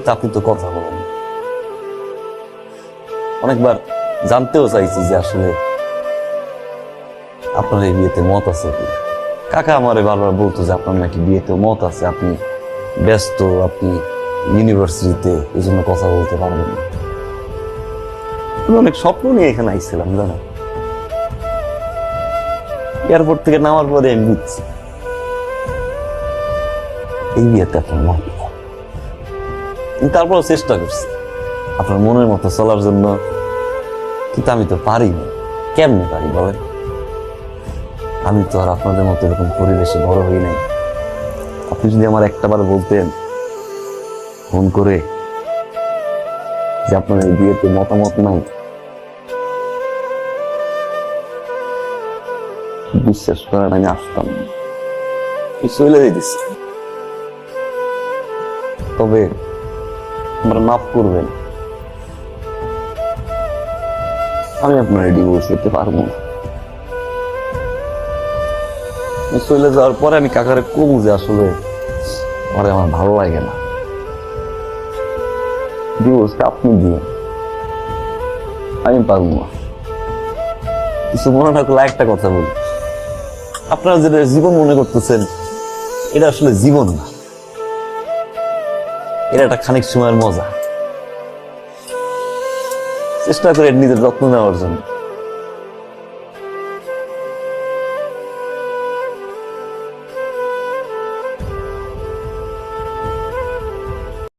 কিন্তু আপনি তো কথা বলেন। অনেকবার জানতেও চাইছি যে আসলে আপনার এই বিয়েতে মত আছে কি? কাকা আমারে বারবার বলতো যে আপনার নাকি বিয়েতে মত আছে, আপনি ব্যস্ত, আপনি ইউনিভার্সিটিতে এই জন্য কথা বলতে পারবেন না। আমি অনেক স্বপ্ন নিয়ে এখানে আইছিলাম জানো এয়ারপোর্ট থেকে নামার পরে আমি বুঝছি, এই বিয়েতে আপনার মত তারপরেও চেষ্টা করছি। আপনার মনের মতো চলার জন্য। কিন্তু আমি তো পারি না কেমনে পারি বলেন? আমি তো আর আপনাদের মতো এরকম পরিবেশে বড় হই নাই। আপনি যদি আমার একটাবার বলতেন, ফোন করে যে আপনার এই বিয়েতে মতামত নাই। বিশ্বাস করেন, আমি আসতাম। চলে তবে মাফ করবেন। আমি আপনার ডিভোর্স করতে পারব না। চলে যাওয়ার পরে আমি কাকারে কমু যে আসলে পরে আমার ভালো লাগে না। ডিভোর্সটা আপনি দিয়ে। আমি পারব না। কিছু মনে না করলে একটা কথা বলি। আপনারা যেটা জীবন মনে করতেছেন, এটা আসলে জীবন না। এটা একটা খানিক সময়ের মজা। চেষ্টা করে নিজের যত্ন নেওয়ার জন্য।